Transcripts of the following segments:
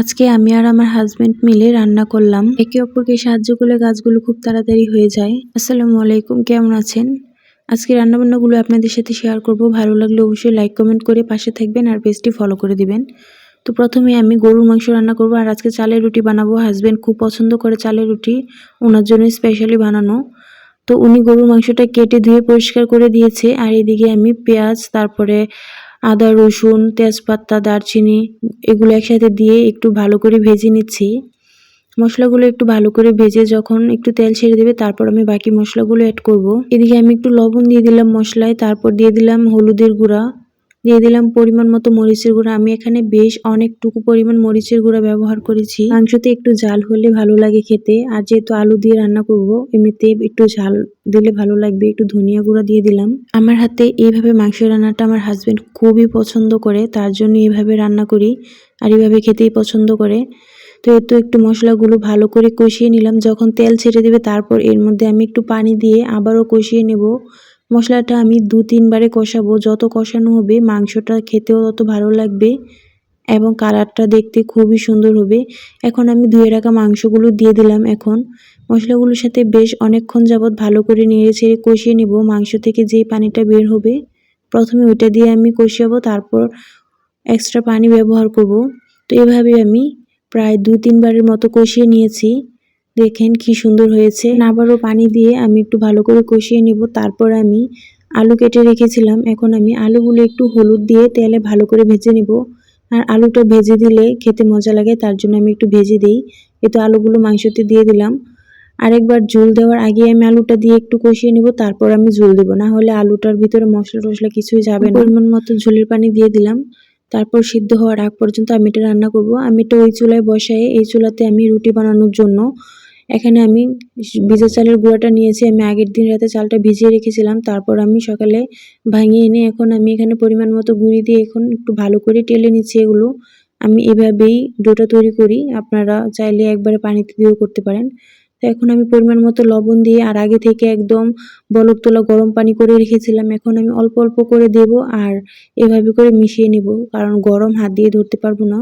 আজকে আমি আর আমার হাজবেন্ড মিলে রান্না করলাম। একে অপরকে সাহায্য করলে গাছগুলো খুব তাড়াতাড়ি হয়ে যায়। আসসালামু আলাইকুম, কেমন আছেন? আজকে রান্নাবান্নাগুলো আপনাদের সাথে শেয়ার করব। ভালো লাগলে অবশ্যই লাইক কমেন্ট করে পাশে থাকবেন আর পেজটি ফলো করে দিবেন। তো প্রথমে আমি গরুর মাংস রান্না করব আর আজকে চালের রুটি বানাবো। হাজবেন্ড খুব পছন্দ করে চালের রুটি, ওনার জন্য স্পেশালি বানানো। তো উনি গরুর মাংসটা কেটে ধুয়ে পরিষ্কার করে দিয়েছে। আর এদিকে আমি পেঁয়াজ, তারপরে আদা, রসুন, তেজপাতা, দারচিনি এগুলো একসাথে দিয়ে একটু ভালো করে ভেজে নিচ্ছি মশলাগুলো একটু ভালো করে ভেজে যখন একটু তেল ছেড়ে দেবে, তারপর আমি বাকি মশলাগুলো অ্যাড করব। এদিকে আমি একটু লবণ দিয়ে দিলাম মশলায়, তারপর দিয়ে দিলাম হলুদের গুঁড়া দিয়ে দিলাম পরিমাণ মতো মরিচের গুঁড়া। আমি এখানে বেশ অনেকটুকু পরিমাণ মরিচের গুঁড়া ব্যবহার করেছি। মাংসতে একটু ঝাল হলে ভালো লাগে খেতে। আর যেহেতু আলু দিয়ে রান্না করব, এমনিতে একটু ঝাল দিলে ভালো লাগবে। একটু ধনিয়া গুঁড়া দিয়ে দিলাম। আমার হাতে এইভাবে মাংস রান্নাটা আমার হাজবেন্ড খুবই পছন্দ করে, তার জন্য এইভাবে রান্না করি আর এইভাবে খেতেই পছন্দ করে। তো এর তো একটু মশলাগুলো ভালো করে কষিয়ে নিলাম। যখন তেল ছেড়ে দেবে, তারপর এর মধ্যে আমি একটু পানি দিয়ে আবারও কষিয়ে নেব। মশলাটা আমি দু, তিনবারে কষাবো। যত কষানো হবে, মাংসটা খেতেও তত ভালো লাগবে এবং কালারটা দেখতে খুবই সুন্দর হবে। এখন আমি ধুয়ে রাখা মাংসগুলো দিয়ে দিলাম এখন। মশলাগুলোর সাথে বেশ অনেকক্ষণ যাবৎ ভালো করে নেড়ে ছেড়ে কষিয়ে নেব। মাংস থেকে যেই পানিটা বের হবে, প্রথমে ওইটা দিয়ে আমি কষিয়াবো তারপর এক্সট্রা পানি ব্যবহার করব। তো এভাবে আমি প্রায় দু, তিনবারের মতো কষিয়ে নিয়েছি। দেখেন কি সুন্দর হয়েছে। আবারও পানি দিয়ে আমি একটু ভালো করে কষিয়ে নেব। তারপর আমি আলু কেটে রেখেছিলাম। এখন আমি আলুগুলো একটু হলুদ দিয়ে তেলে ভালো করে ভেজে নেব। আর আলুটা ভেজে দিলে খেতে মজা লাগে, তার জন্য আমি একটু ভেজে দিই। এতো আলুগুলো মাংসতে দিয়ে দিলাম। আরেকবার ঝোল দেওয়ার আগে আমি আলুটা দিয়ে একটু কষিয়ে নিব। তারপর আমি ঝোল দেবো। না হলে আলুটার ভিতরে মশলা টশলা কিছুই যাবে না। পরিমাণ মতো ঝোলের পানি দিয়ে দিলাম। তারপর সিদ্ধ হওয়ার আগ পর্যন্ত আমি এটা রান্না করব। আমি এটা ওই চুলায় বসাই এই চুলাতে আমি রুটি বানানোর জন্য এখানে আমি ভিজা চালের গুঁড়াটা নিয়েছি। আমি আগের দিন রাতে চালটা ভিজিয়ে রেখেছিলাম। তারপর আমি সকালে ভাঙিয়ে এনে এখন আমি এখানে পরিমাণ মতো গুঁড়ি দিয়ে এখন একটু ভালো করে টেলে নিচ্ছি এগুলো। আমি এভাবেই ডোটা তৈরি করি। আপনারা চাইলে একবারে পানিতে দিয়েও করতে পারেন। তো এখন আমি পরিমাণ মতো লবণ দিয়ে আর আগে থেকে একদম বলক তোলা গরম পানি করে রেখেছিলাম। এখন আমি অল্প অল্প করে দেব আর এভাবে করে মিশিয়ে নেব। কারণ গরম হাত দিয়ে ধরতে পারব না।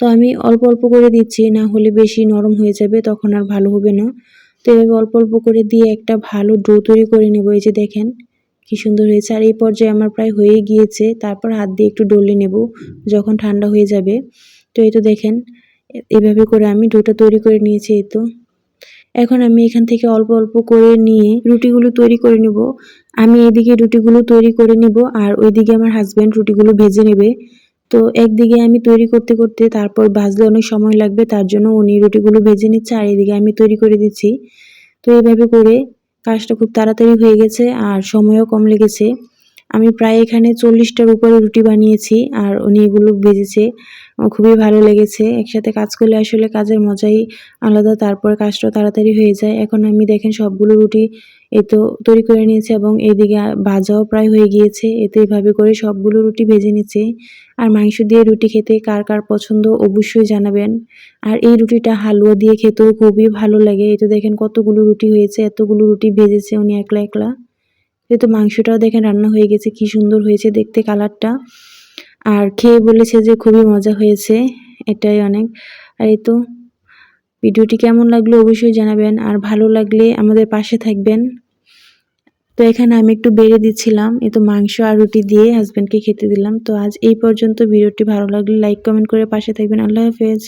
তো আমি অল্প অল্প করে দিচ্ছি, না হলে বেশি নরম হয়ে যাবে, তখন আর ভালো হবে না। তো এভাবে অল্প অল্প করে দিয়ে একটা ভালো ডো তৈরি করে নেব, এই যে দেখেন কি সুন্দর হয়েছে। আর এই পর্যায়ে আমার প্রায় হয়ে গিয়েছে, তারপর হাত দিয়ে একটু ডলে নেব যখন ঠান্ডা হয়ে যাবে। তো এই তো দেখেন, এভাবে করে আমি ডোটা তৈরি করে নিয়েছি, এই তো। এখন আমি এখান থেকে অল্প অল্প করে নিয়ে রুটিগুলো তৈরি করে নেব। আমি এদিকে রুটিগুলো তৈরি করে নেব, আর ওইদিকে আমার হাজব্যান্ড রুটিগুলো ভেজে নেবে। তো একদিকে আমি তৈরি করতে করতে তারপর ভাজলে অনেক সময় লাগবে, তার জন্য উনি রুটিগুলো ভেজে নিচ্ছে আর এদিকে আমি তৈরি করে দিচ্ছি। তো এইভাবে করে কাজটা খুব তাড়াতাড়ি হয়ে গেছে আর সময়ও কম লেগেছে। আমি প্রায় এখানে চল্লিশটার উপরে রুটি বানিয়েছি আর উনি এগুলো ভেজেছে। খুবই ভালো লেগেছে। একসাথে কাজ করলে আসলে কাজের মজাই আলাদা, তারপর কাজটা তাড়াতাড়ি হয়ে যায়। এখন আমি দেখেন সবগুলো রুটি এই তো তৈরি করে নিয়েছে এবং এইদিকে ভাজাও প্রায় হয়ে গিয়েছে। এতে এইভাবে করে সবগুলো রুটি ভেজে নিচ্ছে। আর মাংস দিয়ে রুটি খেতে কার কার পছন্দ অবশ্যই জানাবেন। আর এই রুটিটা হালুয়া দিয়ে খেতেও খুবই ভালো লাগে। এই তো দেখেন কতগুলো রুটি হয়েছে, এতগুলো রুটি ভেজেছে উনি একলা একলা। যেহেতু মাংসটাও দেখেন রান্না হয়ে গেছে, কি সুন্দর হয়েছে দেখতে কালারটা। আর খেয়ে বলেছে যে খুবই মজা হয়েছে, এটাই অনেক। আর এই তো, ভিডিওটি কেমন লাগল অবশ্যই জানাবেন, আর ভালো লাগলে আমাদের পাশে থাকবেন। তো এখানে আমি একটু বেড়ে দিচ্ছিলাম এ তো মাংস আর রুটি দিয়ে হাজব্যান্ডকে খেতে দিলাম। তো আজ এই পর্যন্ত ভিডিওটি ভালো লাগলে লাইক কমেন্ট করে পাশে থাকবেন। আল্লাহ হাফেজ।